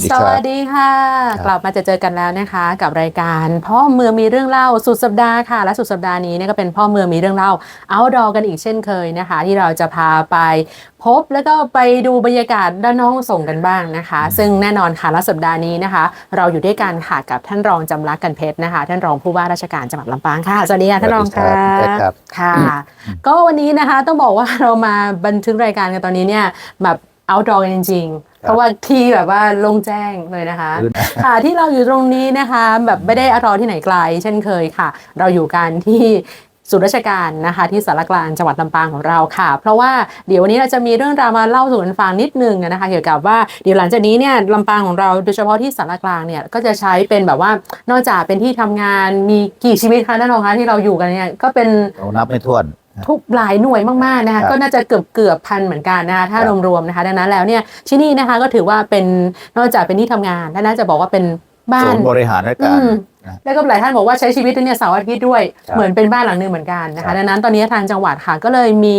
สวัสดีสครัวับสดีค่ะครับกลับมาจะเจอกันแล้วนะคะ กับรายการพ่อเมืองมีเรื่องเล่าสุดสัปดาห์ค่ะ และสุดสัปดาห์นี้เนี่ยก็เป็นพ่อเมืองมีเรื่องเล่าเอาดอกันอีกเช่นเคยนะคะ ที่เราจะพาไปพบแล้วก็ไปดูบรรยากาศด้านนอกส่งกันบ้างนะคะ ซึ่งแน่นอนค่ะและสัปดาห์นี้นะคะ เราอยู่ด้วยกันค่ะกับท่านรองจำรักกันเพชรนะคะ ท่านรองผู้ว่าราชการจังหวัดลำปางค่ะสวัสดีค่ะท่านรองสวัค่ะสดีครับค่ะ ก็วันนี้นะคะต้องบอกว่าเรามาบันทึกรายการกันตอนนี้เนี่ยแบบ outdoor กันจริงๆ เพราะว่าที่แบบว่าโล่งแจ้งเลยนะคะพื้นค่ะที่เราอยู่ตรงนี้นะคะแบบไม่ได้รอที่ไหนไกล เช่นเคยค่ะ เราอยู่กันที่ศูนย์ราชการนะคะที่สารกลางจังหวัดลำปางของเราค่ะ เพราะว่าเดี๋ยววันนี้เราจะมีเรื่องราวมาเล่าสู่กันฟังนิดนึงนะคะ เกี่ยวกับว่าเดี๋ยวหลังจากนี้เนี่ยลำปางของเราโดยเฉพาะที่สารกลางเนี่ยก็จะใช้เป็นแบบว่านอกจากเป็นที่ทำงานมีกี่ชีวิตคะท่านรองคะที่เราอยู่กันเนี่ยก็เป็นเรานับไม่ถ้วน ทุกหลายหน่วยมากๆนะคะครับก็น่าจะเกือบเกือบพันเหมือนกันนะคะถ้าครับรวมๆนะคะ ดังนั้นแล้วเนี่ยที่นี่นะคะก็ถือว่าเป็นนอกจากเป็นที่ทำงานและน่าจะบอกว่าเป็นบ้าศูนนย์บริหารราชการอืมนะแล้วก็หลายท่านบอกว่าใช้ชีวิตเนี่ยเสาร์อาทิตย์ด้วยครับเหมือนเป็นบ้านหลังหนึ่งเหมือนกันนะครัคะบดังนั้นตอนนี้ทางจังหวัดค่ะก็เลยมี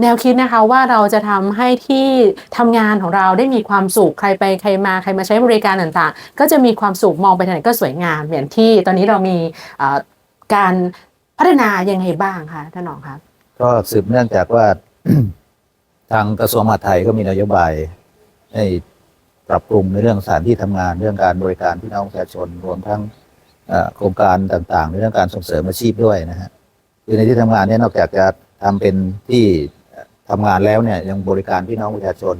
แนวคิดนะคะว่าเราจะทำให้ที่ทำงานของเราได้มีความสุขใครไปใครมาใครมาใช้บริการต่างๆ ก็จะมีความสุขมองไปทางไหนก็สวยงามอย่างที่ตอนนี้เรามีเอ่อการพัฒนายังไงบ้างคะท่านรองคะ ก็สืบเนื่องจากว่า ทางกระทรวงมหาดไทยก็มีนโยบาย ให้ปรับปรุงในเรื่องสถานที่ทำงานเรื่องการบริการพี่น้องประชาชนรวมทั้งเอ่อโครงการต่างๆ ในเรื่องการส่งเสริมอาชีพด้วยนะฮะคือในที่ทำงานเนี่ยนอกจากจะทำเป็นที่ทำงานแล้วเนี่ยยังบริการพี่น้องประชาชน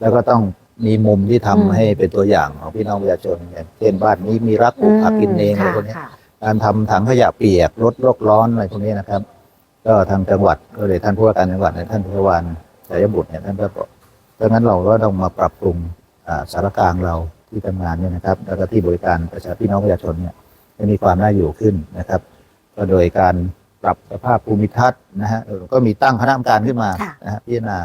แล้วก็ต้องมีมุมที่ทำอืมให้เป็นตัวอย่างของพี่น้องประชาชนอย่างเช่นบ้านนี้มีรักปลูกผักกินเองอะไรพวกเนี้ยค่ะการทำถังขยะเปียกลดโลกร้อนอะไรพวกนี้นะครับ ก็ทางจังหวัดก็เลยท่านผู้ว่าการจังหวัดในยท่านพิวานสายบุตรเนี่ยท่านก็บอกดังนั้นเราก็ต้องมาปรับปรุงอ่าสารกลางเราที่ทำงานเนี่ยนะครับ แล้วก็ที่บริการประชาพี่น้องประชาชนเนี่ยให้มีความน่าอยู่ขึ้นนะครับ ก็โดยการปรับสภาพภูมิทัศน์นะฮะเออก็มีตั้งคณะกรรมการขึ้นมาค่ะนะฮะพิจารณา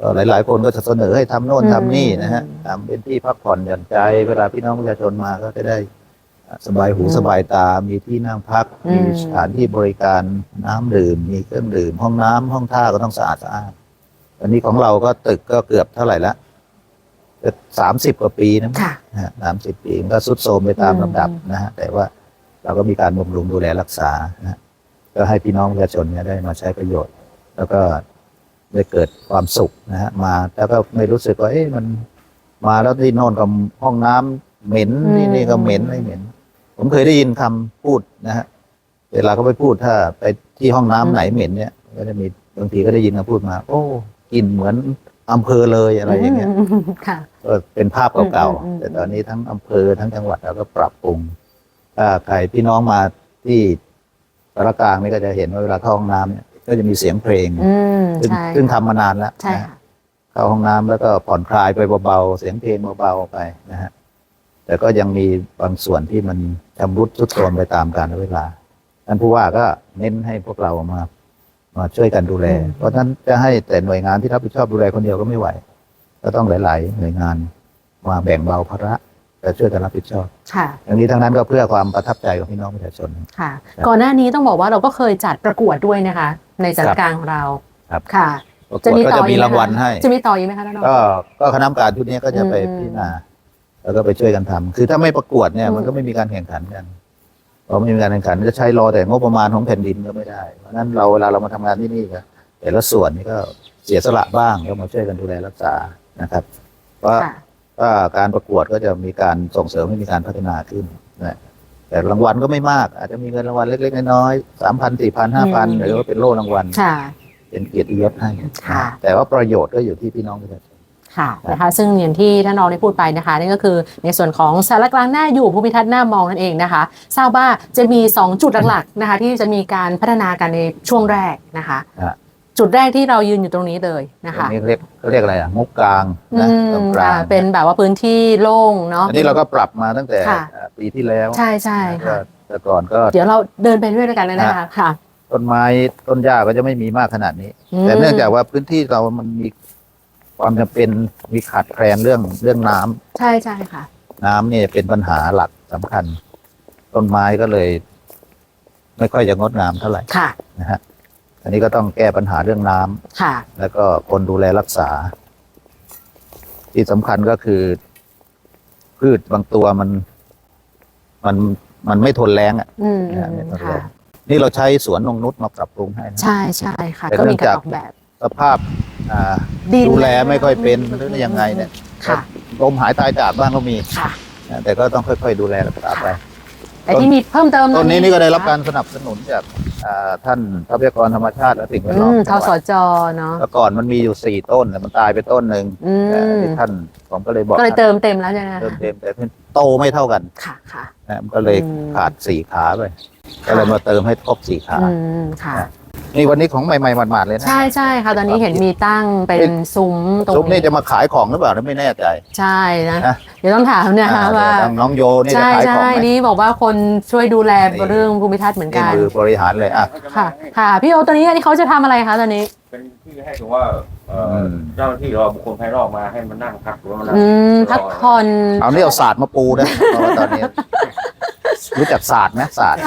ก็หลาย ๆ คนก็จะเสนอให้ทำโน่นอืมทำนี่นะฮะทำเป็นที่พักผ่อนหย่อนใจ เวลาพี่น้องประชาชนมาก็จะได้ สบายหูอืมสบายตา มีที่นั่งพักอืมมีสถานที่บริการน้ำดื่ม มีเครื่องดื่ม ห้องน้ำห้องท่าก็ต้องสะอาดสะอาดอันนี้ของเราก็ตึกก็เกือบเท่าไหร่ละสามสิบกว่าปีนะค่ะสามสิบปีมันก็สุดโทรมไปตามอืมลำดับนะฮะ แต่ว่าเราก็มีการบำรุงดูแลรักษานะฮะก็ให้พี่น้องประชาชนเนี่ยได้มาใช้ประโยชน์ แล้วก็ได้เกิดความสุขนะฮะ มาแล้วก็ไม่รู้สึกว่าเอ๊ะมัน มาแล้วที่โน่นกับห้องน้ำเหม็นนี่นี่ก็เหม็นไม่เหม็น ผมเคยได้ยินคำพูดนะฮะเวลาเขาไปพูดถ้า ไปที่ห้องน้ำไหนเหม็นเนี่ยก็จะมีบางทีก็ได้ยินคำพูดมา โอ้กลิ่นเหมือนอำเภอเลยอะไรอย่างเงี้ยมค่ะก็เป็นภาพเก่าอืมอืมอืมๆแต่ตอนนี้ทั้งอำเภอทั้งจังหวัดเราก็ปรับปรุงถ้าใครพี่น้องมาที่สารกลางนี่ก็จะเห็นว่าเวลาเข้าห้องน้ำเนี่ยก็จะมีเสียงเพลงอืมซึ่งใช่ซึ่งทำมานานแล้วใช่นะค่ะเข้าห้องน้ำแล้วก็ผ่อนคลายไปเบาๆเสียงเพลงเบาๆไปนะฮะ แต่ก็ยังมีบางส่วนที่มันชำรุดทรุดโทรมไปตามกาลเวลาท่านผู้ว่าก็เน้นให้พวกเรามามาช่วยกันดูแล เพราะฉะนั้นจะให้แต่หน่วยงานที่รับผิดชอบดูแลคนเดียวก็ไม่ไหว ก็ต้องหลาย ๆ หน่วยงานมาแบ่งเบาภาระแต่ช่วยกันรับผิดชอบค่ะอย่างนี้ทั้งนั้นก็เพื่อความประทับใจของพี่น้องประชาชน ค่ะครับก่อนหน้านี้ต้องบอกว่าเราก็เคยจัดประกวดด้วยนะคะ ในสถานการณ์ของเรา ครับ ค่ะประกวดก็จะมีอีกไหรางวัลคะให้ จะมีต่ออีกไหมคะท่านรองก็ก็คณะกรรมการชุดนี้ก็จะไปอืมพิจารณา แล้วก็ไปช่วยกันทำคือถ้าไม่ประกวดเนี่ยอืมมันก็ไม่มีการแข่งขันกันพอไม่มีการแข่งขันจะใช้รอแต่งบประมาณของแผ่นดินก็ไม่ได้ เพราะฉะนั้นเราเวลาเรามาทำงานที่นี่ก็แต่ละส่วนนี่ก็เสียสละบ้างก็มาช่วยกันดูแลรักษานะครับเพราะค่ะว่าการประกวดก็จะมีการส่งเสริมให้มีการพัฒนาขึ้นนะแต่รางวัลก็ไม่มาก อาจจะมีเงินรางวัลเล็กๆน้อยๆสามพันสี่พันห้าพันอืมหรือว่าเป็นโล่รางวัลค่ะเป็นเกียรติยศให้ค่ะนะแต่ว่าประโยชน์ก็อยู่ที่พี่น้องประชาชน ค่ะนะคะซึ่งอย่างที่ท่านรองได้พูดไปนะคะนั่นก็คือในส่วนของสารกลางหน้าอยู่ภูมิทัศน์หน้ามองนั่นเองนะคะทราบว่าจะมี 2 จุดหลักๆนะคะที่จะมีการพัฒนากันในช่วงแรกนะคะฮะจุดแรกที่เรายืนอยู่ตรงนี้เลยนะคะอันนี้เรียกเขาเรียกอะไรอะมุกกลางอืนะมตรงกลาอ่างเป็นแบบว่าพื้นที่โล่งเนาะอันนี้เราก็ปรับมาตั้งแต่ค่ะอ่าปีที่แล้วใช่ใช่ก็ค่ะแต่ก่อนก็เดี๋ยวเราเดินไปด้วยกันเลยนะคะค่ะต้นไม้ต้นหญ้าก็จะไม่มีมากขนาดนี้อืมแต่เนื่องจากว่าพื้นที่เรามันมี ความจำเป็นมีขาดแคลนเรื่องเรื่องน้ำใช่ใช่ค่ะ น้ำเนี่ยเป็นปัญหาหลักสำคัญ ต้นไม้ก็เลย ไม่ค่อยจะงดงามเท่าไหร่ค่ะ นะฮะอันนี้ก็ต้องแก้ปัญหาเรื่องน้ำ ค่ะ แล้วก็คนดูแลรักษา ที่สำคัญก็คือ พืชบางตัวมัน มันมันไม่ทนแรงอะอืมนะไม่ทนแรค่ะ งนี่เราใช้สวนนงนุชมาปรับปรุงให้นะ ใช่ใช่ค่ะ แต่ก็มีเนื่องการจากออกแบบ สภาพ อ่าดินดูแลไม่ค่อยเป็นหรือยังไงเนี่ยค่ะ ลมหายตายจากบ้างก็มีค่ะ นะแต่ก็ต้องค่อยๆดูแลรักษาไป แต่ที่มีเพิ่มเติมต้นนี้นี่ก็ได้รับการสนับสนุนจากอ่าท่านทรัพยากรธรรมชาติและสิ่งแวดอืล้อมมทจังหสวัดจเนาะแล้วก่อนมันมีอยู่สี่ต้นแต่มันตายไปต้นหนึ่งอืแต่มที่ท่านผมก็เลยบอกก็เลยเติมเต็มแล้วใช่ไหมคะเติมเต็มแต่เป็นโตไม่เท่ากันค่ะค่ะ นะมันก็เลยอืม ขาดสี่ขาไปก็เลยมาเติมให้ครบสี่ขา อืมค่ะนี่ วันนี้ของใหม่ๆหมาดๆเลยนะ ใช่ใช่ค่ะ ตอนนี้เห็นมีตั้งเป็นซุ้มตรงซุปนี่จะมาขายของหรือเปล่าไม่แน่ใจ ใช่นะนะเดี๋ยวต้องถามนะคะอ่าว่าเดี๋ยวทางน้องโยนี่จะใช่ขายของใช่ไหมนี่บอกว่าคนช่วยดูแลนี่เรื่องภูมิทัศน์เหมือนนี่กันคือบริหารเลยอะค่ะค่ะ พี่โอตอนนี้อันนี้เขาจะทำอะไรคะตอนนี้ เป็นที่ให้ถือว่าเอ่ออมเจ้าหน้าที่หรือว่าบุคคลภายนอกมาให้มันนั่งพักหรือว่ามานั่งอืมพักผ่อนเอานี่เอาศาสตร์มาปูนะเพราะว่าตอนนี้รู้จักศาสตร์ไหมศาสตร์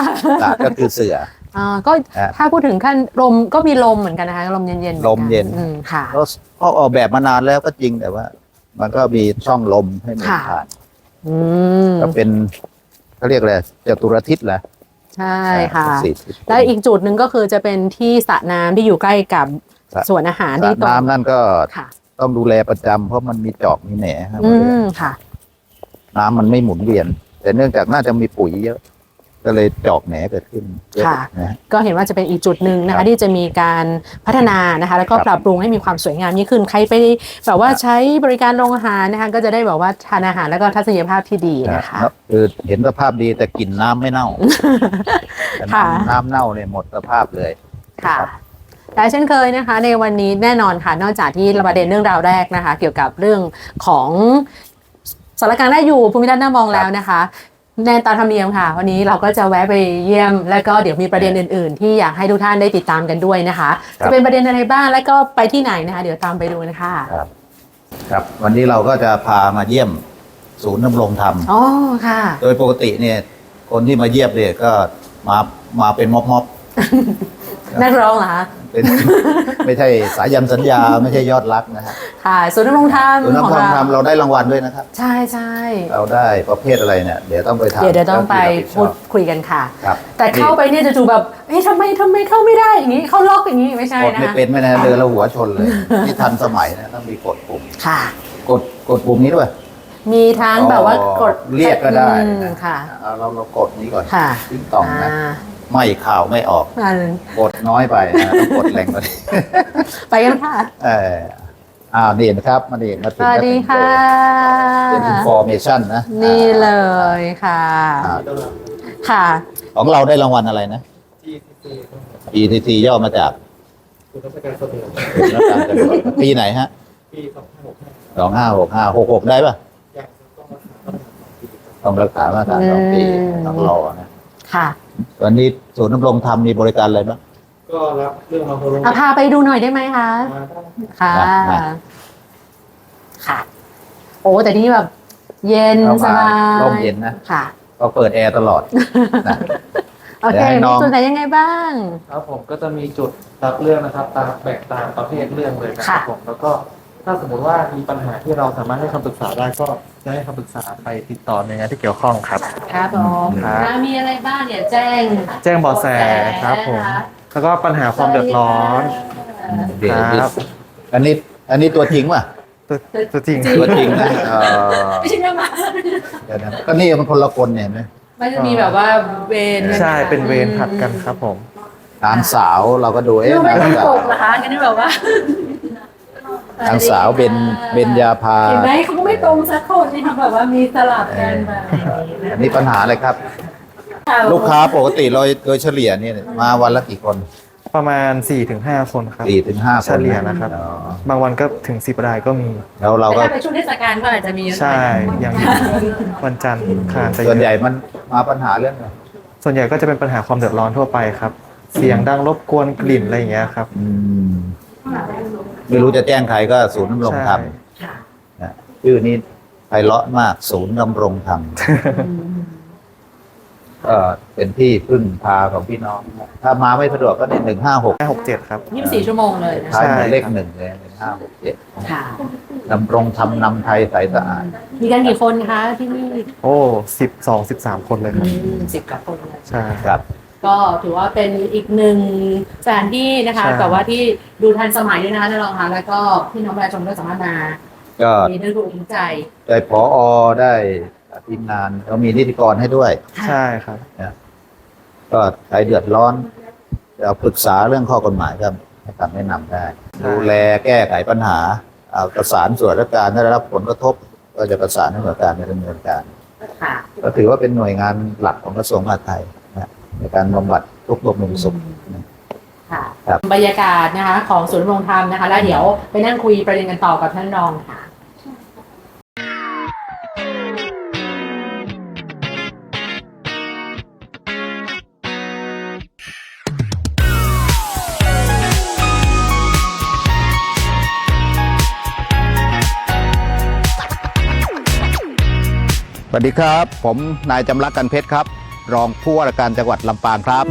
ศาสตร์ก็คือเสือ อ่าก็อะถ้าพูดถึงขั้นลมก็มีลมเหมือนกันนะคะลมเย็นๆหอกัลมเย็น อืมค่ะ ก็ก็ออกแบบมานานแล้วก็จริงแต่ว่า มันก็มีช่องลมให้มันค่ะ ผ่านอืมก็เป็นเขาเรียกอะไรจตุรทิศแหละใช่ค่ะ สี่ทิศ แล้วอีกจุดหนึ่งก็คือจะเป็นที่สระน้ำที่อยู่ใกล้กับสระ สวนอาหารสระที่ตรงน้ำนั่นก็ค่ะ ต้องดูแลประจำเพราะมันมีจอกมีแหน่ครับอืมค่ะ น้ำมันไม่หมุนเวียน แต่เนื่องจากน่าจะมีปุ๋ยเยอะ ก็เลยจอกแหน่เกิดขึ้นเยอะค่ะ นะ ก็เห็นว่าจะเป็นอีกจุดหนึ่งนะครัคะบที่จะมีการพัฒนานะคะ แล้วก็ครับปรับปรุงให้มีความสวยงามยิ่งขึ้น ใครไปแบบว่าใช้บริการโรงอาหารนะคะก็จะได้แบบว่าทานอาหารแล้วก็ทัศนียภาพที่ดีนะคะนะคือเห็นสภาพดีแต่กลิ่นน้ำไม่เน่าแต่ค่ะน้ำน้ำเน่าเนี่ยหมดสภาพเลย ค่ะและเช่นเคยนะคะ ในวันนี้แน่นอนค่ะ นอกจากที่ประเด็นเรื่องราวแรกนะคะ เกี่ยวกับเรื่องของสารกลารได้อยู่ภูมิทัศน์หน้ามองแล้วนะคะ แน่ตามธรรมเนียมค่ะ วันนี้เราก็จะแวะไปเยี่ยม แล้วก็เดี๋ยวมีประเด็นอื่น ๆ ที่อยากให้ทุกท่านได้ติดตามกันด้วยนะคะ ครับ จะเป็นประเด็นอะไรบ้างแล้วก็ไปที่ไหนนะคะ เดี๋ยวตามไปดูนะคะครับ วันนี้เราก็จะพามาเยี่ยมศูนย์ดำรงธรรม อ๋อค่ะ โดยปกติเนี่ย คนที่มาเยี่ยมเนี่ยก็มามาเป็นม็อบม็อบ นักร้องเหรอคะๆเป็นไม่ใช่สายันสัญญาไม่ใช่ยอดรักนะฮะค่ะศูนย์ดำรงธรรมศูนย์ของดำรงธรรมเราเราได้รางวัลด้วยนะครับ ใช่ใช่เราได้ประเภทอะไรเนี่ยเดี๋ยวต้องไปถามเดี๋ยวเดี๋ยวต้องไปเจ้าที่รับผิดชพูอดบคุยกันค่ะครับแต่เข้าไปเนี่ยจะดูแบบเฮ้ยทำไมทำไมเข้าไม่ได้อย่างนี้เข้าล็อกอย่างนี้ไม่ใช่กดนะไม่คะเป็นไม่นะเดินแล้วหัวชนเลยที่ทันสมัยนะต้องมีกดปุ่มค่ะ กดกดปุ่มนี้ด้วยมีทั้งแบบว่ากดเรียกก็ได้อืมนะค่ะเอาเราเรากดนี้ก่อนค่ะติ้งต่องนะา ไม่ข่าวไม่ออกอ่ากดน้อยไปนะต้องกดแรงกว่านี้ไปกันค่ะเอออ่านี่นะครับมาดีมาสถึงวัสดีค่ะเป็นอินฟอร์เมชันนะ นี่เลยค่ะอ่าค่ะ ของเราได้รางวัลอะไรนะ ETC ย่อมาจากคุณราชการสมุทรศูนย์ราชการตำรวจปีไหนฮะ ปีสองห้าหกห้าสองห้าหกห้าหกหกได้ปะอยากต้องรักษาปัญหาต้องรักษามาตรฐานสองปีอืมต้องรอนะ ค่ะ วันนี้ศูนย์ดำรงธรรมมีบริการอะไรบ้างก็รับเรื่องมาโทรลงเอาพาไปดูหน่อยได้ไหมคะมาได้ค่ะมาค่ะ โอ้แต่นี่แบบ เย็นเข้าสมาบายร่มเย็นนะค่ะ ก็เปิดแอร์ตลอดนะโอเคเดี๋ยวให้น้มีองส่วนไหนยังไงบ้าง ครับผมก็จะมีจุดรับเรื่องนะครับ ตามแบ่งตามประเภทเรื่องเลยนะครัค่ะบผมแล้วก็ ถ้าสมมุติว่ามีปัญหาที่เราสามารถให้คำปรึกษาได้ก็จะให้คำปรึกษาไปติดต่อในวยงานที่เกี่ยวข้องครับ ครับผมครับ ถ้ามีอะไรบ้างเนี่ยแจ้งแจ้งเบาะแสครับผม แล้วก็ปัญหาความเดือดร้อนเดี๋ยวครับ อันนี้อันนี้ตัวจริงป่ะตัวตัวจริงตัวจริงนะเออไม่ใช่เรื่องมาเดี๋ยวนะก็นี่มันคนละคนเนี่ยเห็นไหมมันจะมีแบบว่าเวรใช่เป็นเวรผัดกันครับผมนางสาวเราก็ดูเอ๊ะดูไม่นางตรงสาปวกเหรอคะกันนี่แบบว่า นางสาวเบนเบนยาพาเห็นไหมเขาก็ไม่ตรงสักคนนี่แบบว่ามีสลับกันมาอันนี้ปัญหาอะไรครับ ลูกค้าปกติเราโดยเฉลี่ยเนี่ยมาวันละกี่คนประมาณ4-5คนครับสี่ถึงห้าคนเฉลี่ยนะครับอ๋อบางวันก็ถึง10รายก็มี แล้วเราแต่ก็ถ้าเป็นช่วงเทศกาลก็อาจจะมีเยอะหน่ใช่อยอย่างวันจันทร์อังคารจะเยส่วนใหญ่อะมันมาปัญหาเรื่องอะไรส่วนใหญ่ก็จะเป็นปัญหาความเดือดร้อนทั่วไปครับ เสียงดังรบกวนกลิ่นอะไรอย่างเงี้ยครับอืม ไม่รู้จะแจ้งใครก็ศูนย์ดำรงธรรมใช่นะชื่อนี้ไพเราะมากศูนย์ดำรงธรรมก็เป็นที่พึ่งพาของพี่น้อง ถ้ามาไม่สะดวกก็เนี่ยหนึ่งห้าหกห้าหกเจ็ดครับ24ชั่วโมงเลยนะท้ายหมายเลขใช่ครับหนึ่งเลยหนึ่งห้าหกเจ็ดค่ะดำรงทำนำไทยใสสะอาด มีกันกี่คนคะที่นี่ โอ้สิบสองสิบสามคนเลยครับสิบกว่าคนเลยใช่ครับ ก็ถือว่าเป็นอีกหนึ่งสถานที่นะคะ ใช่ แต่ว่าที่ดูทันสมัยด้วยนะคะท่านรองคะแล้วก็พี่น้องประชาชนก็สามารถมาก็มีเรื่องรู้ใจได้พออได้ทีมงานเรามีนิติกรให้ด้วย ใช่ครับ ก็ใครเดือดร้อนเราปรึกษาเรื่องข้อกฎหมายก็ให้คำแนะนำได้ใช่ดูแลแก้ไขปัญหาเอาประสานส่วนราชการถ้าได้รับผลกระทบ ก็จะประสานให้หน่วยการดำเนินการ ค่ะ ก็ถือว่าเป็นหน่วยงานหลักของกระทรวงมหาดไทยนะ ในการบำบัดทุกข์บำรุงสุขค่ะครับบรรยากาศนะคะของศูนย์ดำรงธรรมนะคะ แล้วเดี๋ยวไปนั่งคุยประเด็นกันต่อกับท่านรองค่ะสวัสดีครับ ผมนายจำรักกันเพชรครับ รองผู้ว่าราชการจังหวัดลำปางครับ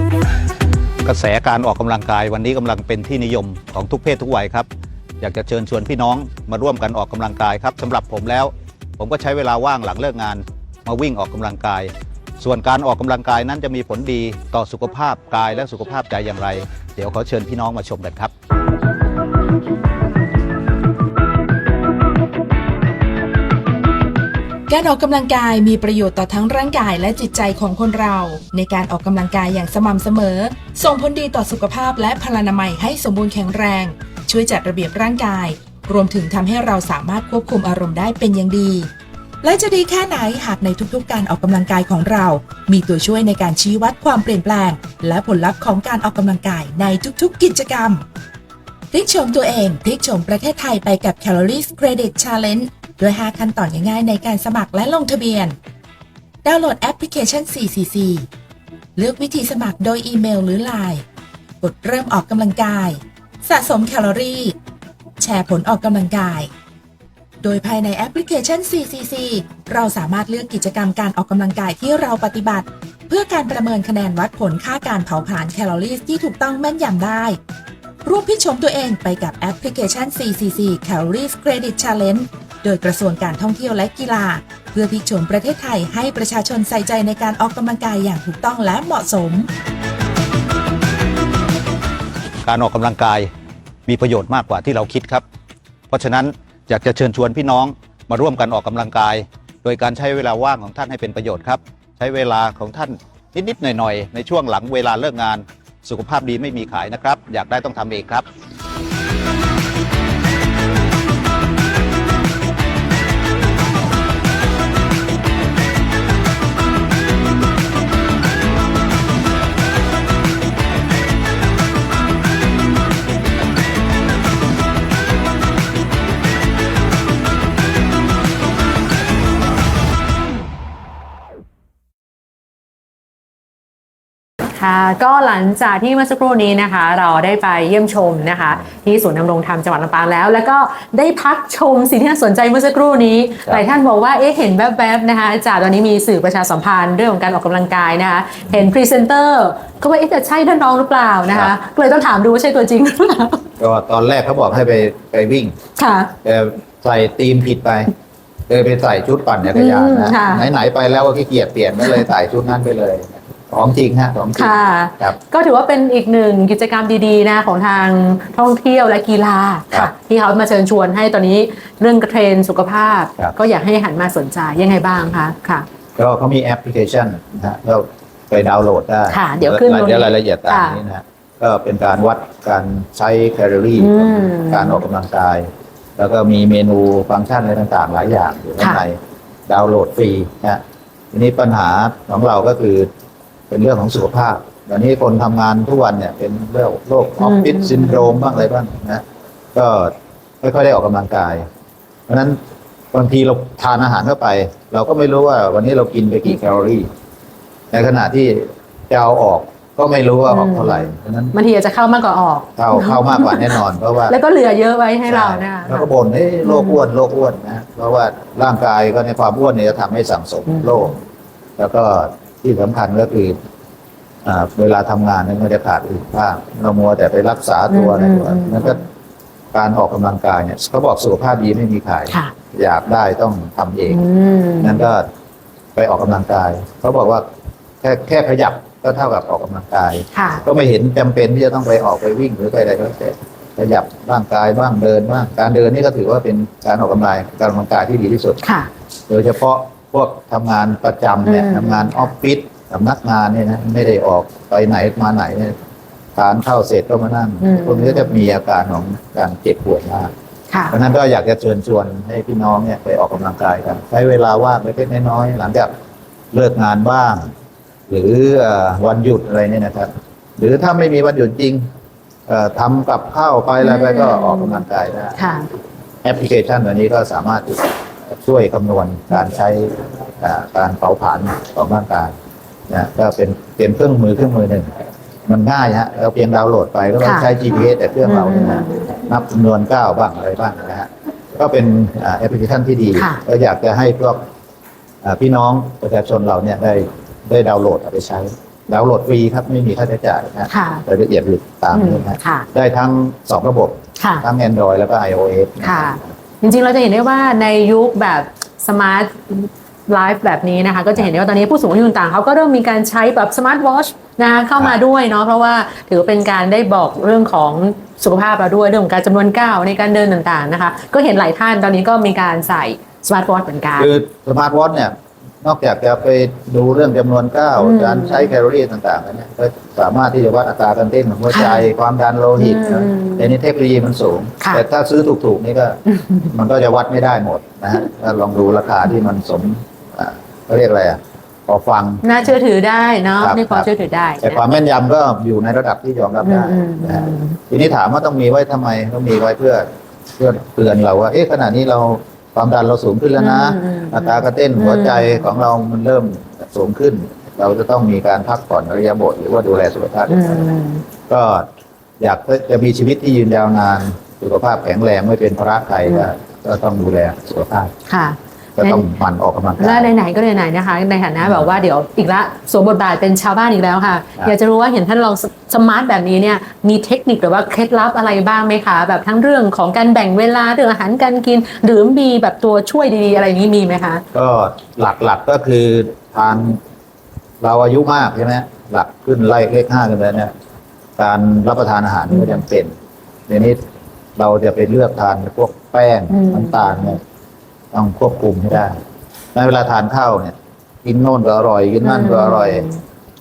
กระแสการออกกำลังกายวันนี้กำลังเป็นที่นิยมของทุกเพศทุกวัยครับ อยากจะเชิญชวนพี่น้องมาร่วมกันออกกำลังกายครับสำหรับผมแล้ว ผมก็ใช้เวลาว่างหลังเลิกงาน มาวิ่งออกกำลังกาย ส่วนการออกกำลังกายนั้นจะมีผลดีต่อสุขภาพกายและสุขภาพใจอย่างไร เดี๋ยวขอเชิญพี่น้องมาชมกันครับ การออกกำลังกายมีประโยชน์ต่อทั้งร่างกายและจิตใจของคนเรา ในการออกกำลังกายอย่างสม่ำเสมอ ส่งผลดีต่อสุขภาพและพลานามัยให้สมบูรณ์แข็งแรง ช่วยจัดระเบียบร่างกาย รวมถึงทำให้เราสามารถควบคุมอารมณ์ได้เป็นอย่างดี และจะดีแค่ไหนหากในทุกๆ การออกกำลังกายของเรา มีตัวช่วยในการชี้วัดความเปลี่ยนแปลง และผลลัพธ์ของการออกกำลังกายในทุกๆ กิจกรรมพลิกโฉมตัวเองพลิกโฉมประเทศไทยไปกับ Calories Credit Challenge ด้วย 5 ขั้นตอนง่ายๆในการสมัครและลงทะเบียน ดาวน์โหลดแอปพลิเคชัน 4CC เลือกวิธีสมัครโดยอีเมลหรือ Line กดเริ่มออกกำลังกาย สะสมแคลอรี่ แชร์ผลออกกำลังกาย โดยภายในแอปพลิเคชัน 4CC เราสามารถเลือกกิจกรรมการออกกำลังกายที่เราปฏิบัติ เพื่อการประเมินคะแนนวัดผลค่าการเผาผลาญแคลอรี่ที่ถูกต้องแม่นยำได้ร่วมพิชมตัวเองไปกับแอปพลิเคชัน 4CC Calories Credit Challenge โดยกระทรวงการท่องเที่ยวและกีฬา เพื่อพลิกโฉมประเทศไทยให้ประชาชนใส่ใจในการออกกำลังกายอย่างถูกต้องและเหมาะสม การออกกำลังกายมีประโยชน์มากกว่าที่เราคิดครับ เพราะฉะนั้นอยากจะเชิญชวนพี่น้องมาร่วมกันออกกำลังกาย โดยการใช้เวลาว่างของท่านให้เป็นประโยชน์ครับ ใช้เวลาของท่านนิดๆหน่อยๆในช่วงหลังเวลาเลิกงาน สุขภาพดีไม่มีขายนะครับ อยากได้ต้องทำเองครับ ค่ะก็หลังจากที่เมื่อสักครู่นี้นะคะ เราได้ไปเยี่ยมชมนะคะ ที่ศูนย์ดำรงธรรมจังหวัดลำปางแล้ว แล้วก็ได้พักชมสิ่งที่น่าสนใจเมื่อสักครู่นี้ครับหลายท่านบอกว่าเอ๊ะเห็นแวบๆนะคะจากตอนนี้มีสื่อประชาสัมพันธ์เรื่องของการออกกำลังกายนะคะ เห็นพรีเซนเตอร์ก็ว่าเอ๊ะจะใช่ท่านรองหรือเปล่านะคะก็เลยต้องถามดูว่าใช่ตัวจริงหรือเปล่าก็ตอนแรกเขาบอกให้ไปไปวิ่งค่ะแต่ใส่ตีมผิดไปเลยไปใส่ชุดปั่นจักรยานอืมนะค่ะไหนๆไปแล้วก็ขี้เกียจเปลี่ยนก็เลยใส่ชุดนั้นไปเลย ของจริงฮะของจริงค่ะครับ ก็ถือว่าเป็นอีกหนึ่งกิจกรรมดีๆนะของทางท่องเที่ยวและกีฬาครัค่ะบที่เขามาเชิญชวนให้ตอนนี้เรื่องเทรนด์สุขภาพ ครับ ก็อยากให้หันมาสนใจยังไงบ้างคะค่ะ ก็เขามีแอปพลิเคชันนะฮะก็ไปดาวน์โหลดได้ค่ะเดี๋ยวขึ้นตรงนี้เดี๋ยวรายละเอียดตามค่ะนี้นะฮะก็เป็นการวัดการใช้แคลอรี่ อืมการออกกำลังกาย แล้วก็มีเมนูฟังก์ชันอะไรต่างๆ หลายอย่างอยู่ข้างค่ะในดาวน์โหลดฟรีนะฮะทีนี้ปัญหาของเราก็คือ เป็นเรื่องของสุขภาพตอนนี้คนทำงานทุกวันเนี่ยเป็นเรื่องโรคออฟฟิศซินโดรมบ้างอะไรบ้างนะก็ไม่ค่อยได้ออกกำลังกาย เพราะฉะนั้นบางทีเราทานอาหารเข้าไป เราก็ไม่รู้ว่าวันนี้เรากินไปกี่แคลอรี่ ในขณะที่จะเอาออกก็ไม่รู้ว่าออกเท่าไหร่เพราะฉะนั้นบางทีอาจจะเข้ามากกว่าออกเข้าเข้ามากกว่าแน่นอนเพราะว่า แล้วก็เหลือเยอะไว้ให้เรานะคะแล้วก็บ่นเอ้โรคอ้วนโรคอ้วนนะเพราะว่าร่างกายก็ในความอ้วนเนี่ยจะทำให้สั่งสมอืมโรคแล้วก็ ที่สำคัญก็คืออ่าเวลาทำงานเนี่ยมันจะขาดอีกภาพเรามัวแต่ไปรักษาตัวอะไรตัวอืม นั่นก็การออกกำลังกายเนี่ยเขาบอกสุขภาพดีไม่มีขายค่ะ อยากได้ต้องทำเอง อืม นั่นก็ไปออกกำลังกาย เขาบอกว่าแค่แค่ขยับก็เท่ากับออกกำลังกาย ค่ะ ก็ไม่เห็นจำเป็นที่จะต้องไปออกไปวิ่งหรือไปอะไรก็แล้วแต่ขยับร่างกายบ้างเดินบ้างการเดินนี่ก็ถือว่าเป็นการออกกำลังกายการออกกำลังกายที่ดีที่สุด ค่ะ โดยเฉพาะ พวกทำงานประจำเนี่ยอืม ทำงานออฟฟิศสำนักงานเนี่ยนะไม่ได้ออกไปไหนมาไหนเนี่ยทานข้าวเสร็จก็มานั่งพวกนี้ก็จะมีอาการของการเจ็บปวดมาก ค่ะ เพราะฉะนั้นก็อยากจะเชิญชวนให้พี่น้องเนี่ยไปออกกำลังกายกัน ใช้เวลาว่างเล็กๆน้อยๆหลังจากเลิกงานบ้าง หรือเอ่อวันหยุดอะไรเนี่ยนะครับ หรือถ้าไม่มีวันหยุดจริงเอ่อทำกับข้าวไปอะไรไปก็ออกกำลังกายได้ค่ะ แอปพลิเคชันตัวนี้ก็สามารถ ช่วยคำนวณการใช้อ่าการเผาผลาญของร่างกายนะก็เป็นเป็นเครื่องมือเครื่องมือหนึ่ง มันง่ายฮะเราเพียงดาวน์โหลดไปก็ต้องค่ะใช้ GPS แต่เครื่องเราเนี่ยนะนับจำนวนก้าวบ้างอะไรบ้างนะฮะก็เป็นอ่าแอปพลิเคชันที่ดีค่ะก็อยากจะให้พวกอ่าพี่น้องประชาชนเราเนี่ยได้ได้ดาวน์โหลดเอาไปใช้ดาวน์โหลดฟรีครับไม่มีค่าใช้จ่ายนะฮะค่ะรายละเอียดอยู่ตามอืนี้มนะฮะค่ะได้ทั้งสองระบบค่ะทั้ง Android แล้วก็ iOS นค่ะ จริงๆ เราจะเห็นได้ว่าในยุคแบบสมาร์ทไลฟ์แบบนี้นะคะก็จะเห็นได้ว่าตอนนี้ผู้สูงอายุต่างๆเขาก็เริ่มมีการใช้แบบสมาร์ทวอชนะคะเข้ามาด้วยเนาะเพราะว่าถือว่าเป็นการได้บอกเรื่องของสุขภาพเราด้วยเรื่องของการจำนวนก้าวในการเดินต่างๆนะคะ ก็เห็นหลายท่านตอนนี้ก็มีการใส่สมาร์ทวอชเหมือนกัน คือสมาร์ทวอชเนี่ย นอกจากจะไปดูเรื่องจำนวนก้าวอืม การใช้แคลอรี่ต่างๆแล้วเนี่ยก็สามารถที่จะวัดอัตราการเต้นของหัวใจความดันโลหิตอืมนะในนี้เทคโนโลยีมันสูง ค่ะ แต่ถ้าซื้อถูกๆนี่ก็ มันก็จะวัดไม่ได้หมดนะฮะถ้าลองดูราคาที่มันสมอ่าเขาเรียกอะไรอะพอฟัง น่าเชื่อถือได้เนาะครับนี่พอเชื่อถือได้แต่ความแม่นยำก็อยู่ในระดับที่ยอมรับอืได้มอืมนะฮะ อืม ทีนี้ถามว่าต้องมีไว้ทำไมต้องมีไว้เพื่อเพื่อเตือนเราว่า เอ๊ะขณะนี้เรา ความดันเราสูงขึ้นแล้วนะอืมอืมอัตรากระเต้นหัวใจของเรามันเริ่มสูงขึ้น เราจะต้องมีการพักผ่อนอริยาบทหรือว่าดูแลสุขภาพอืมก็อยากจะมีชีวิตที่ยืนยาวนาน สุขภาพแข็งแรงไม่เป็นภาระใครก็ก็ต้องดูแลสุขภาพค่ะ ก็ต้องหมันออกกำลังและกายไหนๆก็ไหนๆนะคะ ในฐานะแบบว่าเดี๋ยวอีกละสวมบทบาทเป็นชาวบ้านอีกแล้วค่ะครับอยากจะรู้ว่าเห็นท่านลองสสมาร์ทแบบนี้เนี่ยมีเทคนิคหรือว่าเคล็ดลับอะไรบ้างไหมคะ แบบทั้งเรื่องของการแบ่งเวลาเรื่องอาหารการกิน หรือมีแบบตัวช่วยดีๆ อะไรอย่างนี้มีไหมคะ ก็หลักๆก็คือทานเราอายุมากใช่ไหมหลักขึ้นไล่เลขห้ากันแล้วเนี่ยการรับประทานอาหารนี่ก็จำเป็นในนี้เราจะไปเลือกทานพวกแป้งอืมน้ำตาลเนี่ย ต้องควบคุมให้ได้ในเวลาทานข้าวเนี่ย กินโน่นก็อร่อยกินนั่นก็อร่อย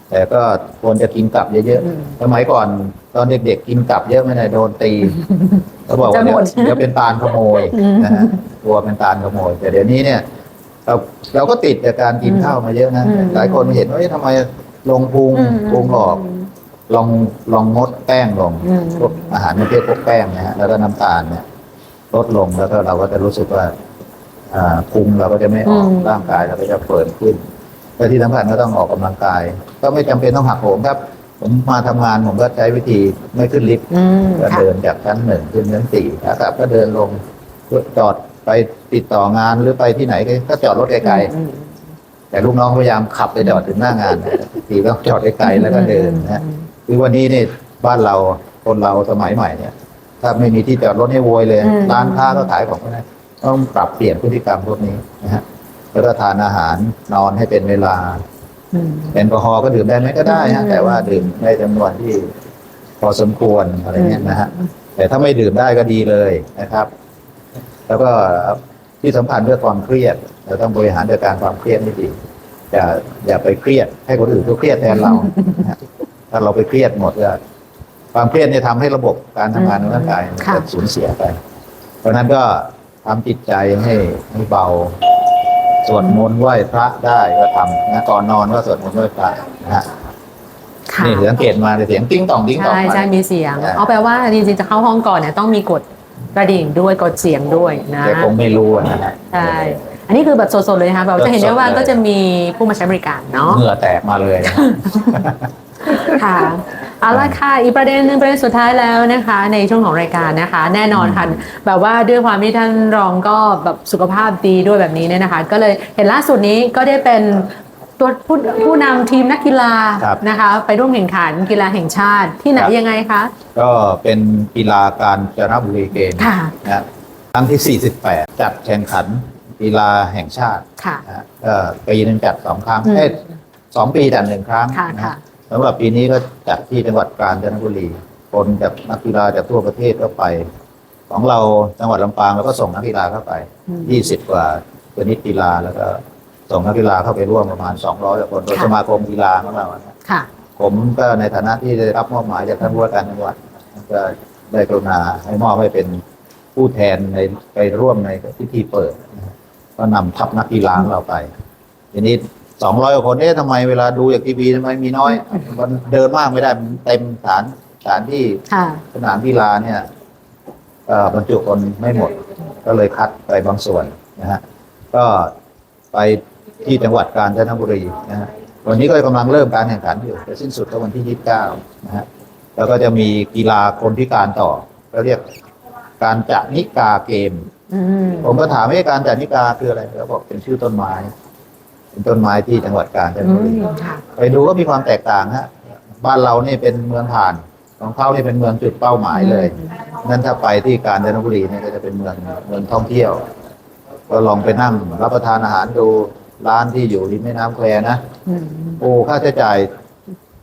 แต่ก็ควรจะกินกลับเยอะอืมๆสมัยก่อนตอนเด็กๆกินกลับเยอะไม่ได้โดนตีเขาบอกว่าจะหเดี๋ยมวดเดี๋ยวเป็นตาลขโมยอืมนะฮะกลัวเป็นตาลขโมย แต่เดี๋ยวนี้เนี่ยเราเราก็ติดจากการกินอืมข้าวมาเยอะนะอืมหลายคนเห็นว่าเอ๊ะทำไมลงพุงอืมพุงออก ลองลองงดแป้งลงอืมพวกอาหารประเภทพวกแป้งนะฮะแล้วก็น้ำตาลเนี่ยลดลงแล้วก็เราก็จะรู้สึกว่า อ่าพุงเราก็จะไม่ออกอืมร่างกายเราก็จะเฟิร์มขึ้นและที่สำคัญก็ต้องออกกำลังกาย ก็ไม่จำเป็นต้องหักโหมครับ ผมมาทำงานผมก็ใช้วิธีไม่ขึ้นลิฟต์อืมก็ค่ะเดินจากชั้นหนึ่งขึ้นชั้นสี่นะครับก็เดินลงจอดไปติดต่องานหรือไปที่ไหนก็จอดรถไกลๆอืมแต่ลูกน้องพยายามขับไปจอดถึงหน้างานนะทีก็จอดไกลๆแล้วก็เดินนะฮะคือวันนี้เนี่ยบ้านเราคนเราสมัยใหม่เนี่ย ถ้าไม่มีที่จอดรถให้โวยเลยอืมร้านค้าก็ขายของไม่ได้ ต้องปรับเปลี่ยนพฤติกรรมพวกนี้นะฮะแล้วก็ทานอาหารนอนให้เป็นเวลาอืมแอลกอฮอล์ก็ดื่มได้ไหมก็ได้อืฮะมแต่ว่าดื่มได้จำนวนที่พอสมควรอะไรเงี้ยนะฮะแต่ถ้าไม่ดื่มได้ก็ดีเลยนะครับ แล้วก็ที่สำคัญเรื่องความเครียดเราต้องบริหารจัดการความเครียดให้ดีอย่าอย่าไปเครียด ให้คนอื่นเขาเครียดแทนเรานะฮะถ้าเราไปเครียดหมดก็ความเครียดเนี่ยทำให้ระบบการทำงานของร่างกายมันค่ะจะสูญเสียไป เพราะฉะนั้นก็ ทำจิตใจให้ให้เบา สวดมนต์ไหว้พระได้ก็ทำนะก่อนนอนก็สวดมนต์ไหว้พระนะฮะค่ะนี่สังเกตมาเสียงติ้งต่องติ้งต่องใช่มา ใช่มีเสียงอ่าเอาแปลว่าจริงๆจะเข้าห้องก่อนเนี่ยต้องมีกดกระดิ่งด้วยกดเสียงด้วยนะ แต่คงไม่รู้อะนะฮะ ใช่ อันนี้คือแบบสดๆเลยนะคะแบบจะเห็นได้ว่าสดๆเลย ก็จะมีผู้มาใช้บริการเนาะ เหงื่อแตกมาเลยนะ ค่ะ เอาละค่ะ อีกประเด็นหนึงประเด็นสุดท้ายแล้วนะคะ ในช่วงของรายการนะคะ แน่นอนค่ะแบบว่าด้วยความที่ท่านรองก็แบบสุขภาพดีด้วยแบบนี้เนี่ยนะคะ ก็เลยเห็นล่าสุดนี้ก็ได้เป็นตัวผู้ผู้นำทีมนักกีฬาครับนะคะ ไปร่วมแข่งขันกีฬาแห่งชาติที่ไหนครับยังไงคะ ก็เป็นกีฬาการจนบุรีเกมส์ค่ะนะครั้งที่ 48 จัดแข่งขันกีฬาแห่งชาติค่ะนะฮะก็ปีหนึ่งจัดสองครั้งอืมเอ้ยสองปีจัดหนึ่งครั้งค่ะนะค่ะฮะ สำหรับปีนี้ก็จัดที่จังหวัดกาญจนบุรีคนจากนักกีฬาจากทั่วประเทศก็ไป ของเราจังหวัดลำปางเราก็ส่งนักกีฬาเข้าไปอืม20กว่าชนิดกีฬาแล้วก็ส่งนักกีฬาเข้าไปร่วมประมาณ200กว่าคนโดยค่ะสมาคมกีฬาของเรานะค่ะ ผมก็ในฐานะที่ได้รับมอบหมายจากท่านผู้ว่าการจังหวัดก็ได้กรุณาให้มอบให้เป็นผู้แทนในไปร่วมในพิธีเปิดนะครับก็นำทัพนักกีฬาของเราไป ทีนี้ สองร้อยกว่าคนเอ๊ะทำไมเวลาดูจากทีวีทำไมมีน้อย มันเดินมากไม่ได้มันเต็มสถานสถานที่ค่ะ สนามกีฬาเนี่ยเอ่อบรรจุคนไม่หมด ก็เลยคัดไปบางส่วนนะฮะก็ไปที่จังหวัดกาญจนบุรีนะฮะวันนี้ก็กำลังเริ่มการแข่งขันอยู่จะสิ้นสุดก็วันที่ 29 นะฮะแล้วก็จะมีกีฬาคนพิการต่อก็เรียกการจะนิกาเกม อืม ผมก็ถามว่าการจะนิกาคืออะไรเขาบอกเป็นชื่อต้นไม้ เป็นต้นไม้ที่จังหวัดกาญจนอืบุรีมค่ะไปดูก็มีความแตกต่างฮะบ้านเรานี่เป็นเมืองผ่านของเขานี่เป็นเมืองจุดเป้าหมายเลย นั่นถ้าไปที่กาญจนบุรีเนี่ยก็จะเป็นเมืองเมืองท่องเที่ยว ก็ลองไปนั่งรับประทานอาหารดูร้านที่อยู่ริมแม่น้ำแควนะอืมโอ้ค่าใช้จ่าย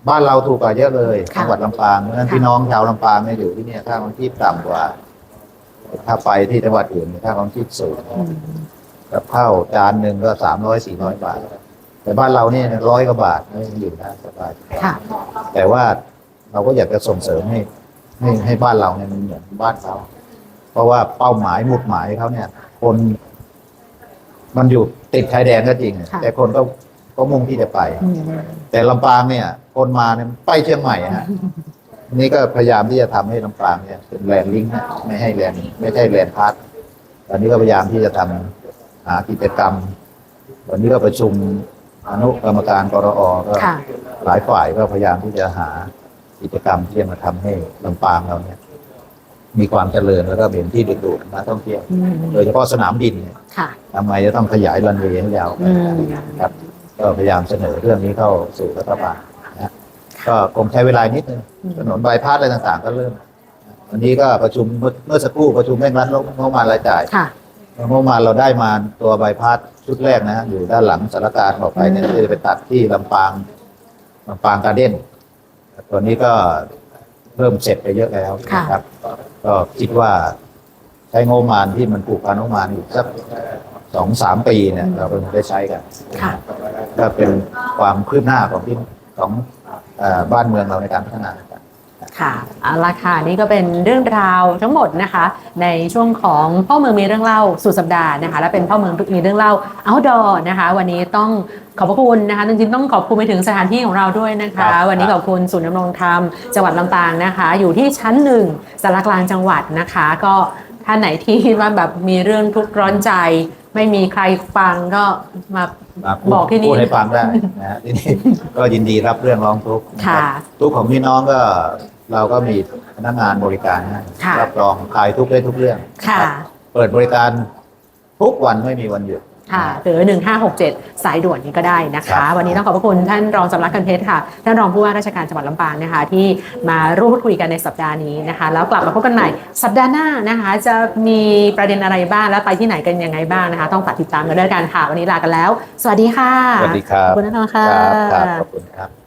บ้านเราถูกกว่าเยอะเลยค่ะจังหวัดลำปางเพราะฉะนั้นค่ะพี่น้องชาวลำปางเนี่ยอยู่ที่เนี่ยค่าของชีพต่ำกว่า ถ้าไปที่จังหวัดอื่นเนี่ยค่าของชีพสูงอืม กับข้าวจานหนึ่งก็สามร้อยสี่ร้อยบาท แต่บ้านเราเนี่ยร้อยกว่าบาทไม่อยู่ได้สบายค่ะแต่ว่าเราก็อยากจะส่งเสริมให้ให้ให้บ้านเราเนี่ยมันเหมือนบ้านเขาเพราะว่าเป้าหมายหมุดหมายเขาเนี่ย คน มันอยู่ติดชายแดนก็จริงค่ะแต่คนก็ก็มุ่งที่จะไปอืมแต่ลำปางเนี่ย คนมาเนี่ยไปเชียงใหม่ฮะนี่ก็พยายามที่จะทำให้ลำปางเนี่ยเป็นแลนด์ลิงก์นะไม่ให้แลนด์ไม่ใช่แลนด์พาร์ทตอนนี้ก็พยายามที่จะทำ หากิจกรรม วันนี้ก็ประชุมอนุกรรมการกรอก็ค่ะ หลายฝ่ายก็พยายามที่จะหากิจกรรมที่จะมาทำให้ลำปางเราเนี่ย มีความเจริญแล้วก็เป็นที่ดึงดูดนักท่องเที่ยว อืมโดยเฉพาะสนามบินเนี่ยค่ะ ทำไมจะต้องขยายรันเวย์ให้ยาวไปอืมครับ ก็พยายามเสนอเรื่องนี้เข้าสู่รัฐบาลนะก็คงใช้เวลานิดนึงถนนบายพาสอะไรต่างๆ ก็เริ่มวันนี้ก็ประชุมเมื่อเมื่อสักครู่ประชุมเร่งรัดงบประมาณรายจ่าย ค่ะ งบประมาณเราได้มาตัวบายพาสชุดแรกนะฮะอยู่ด้านหลังสารกลารออกไปเนี่ยที่จะไปตัดที่ลำปางลำปางการเด้นตัวนี้ก็เริ่มเสร็จไปเยอะแล้วค่ะนะครับ ก็คิดว่าใช้งบประมาณที่มันปลูกพันงบประมาณอยู่สักสองสามปีเนี่ย เราก็จะได้ใช้กันค่ะก็เป็นความคืบหน้าของที่ของเอ่อบ้านเมืองเราในการพัฒนา ครับค่ะเอาละค่ะนี่ก็เป็นเรื่องราวทั้งหมดนะคะ ในช่วงของพ่อเมืองมีเรื่องเล่าสุดสัปดาห์นะคะ และเป็นพ่อเมืองมีเรื่องเล่า outdoor นะคะ วันนี้ต้องขอบพระคุณนะคะจริงๆต้องขอบคุณไปถึงสถานที่ของเราด้วยนะคะครับวันนี้ขอบคุณศูนย์ดำรงธรรมจังหวัดลำปางนะคะ อยู่ที่ชั้นหนึ่งสารกลางจังหวัดนะคะ ก็ท่านไหนที่ว่าแบบมีเรื่องทุกข์ร้อนใจ ไม่มีใครฟังก็มามาพูดบอกที่นี่พูดให้ฟังได้นะฮะที่นี่ก็ยินดีรับเรื่องร้องทุกข์นะครับค่ะทุกข์ของพี่น้องก็ เราก็มีพนักงานบริการให้ค่ะ รับรองคลายทุกข์ได้ทุกเรื่องค่ะ รับเปิดบริการทุกวันไม่มีวันหยุด ค่ะหรือ 1567 สายด่วนนี้ก็ได้นะครัคะ บ วันนี้ต้องขอบพระคุณท่านรองสำรักกันเพชรค่ะ ท่านรองผู้ว่าราชการจังหวัดลำปางนะคะ ที่มาร่วมพูดคุยกันในสัปดาห์นี้นะคะ แล้วกลับมาพบกันใหม่สัปดาห์หน้านะคะ จะมีประเด็นอะไรบ้างและไปที่ไหนกันยังไงบ้างนะคะ ต้องฝากติดตามกันด้วยกันค่ะวันนี้ลากันแล้ว สวัสดีค่ะสวัสดีครับขอบคุณท่านรองค่ะ ครับครับขอบคุณครับ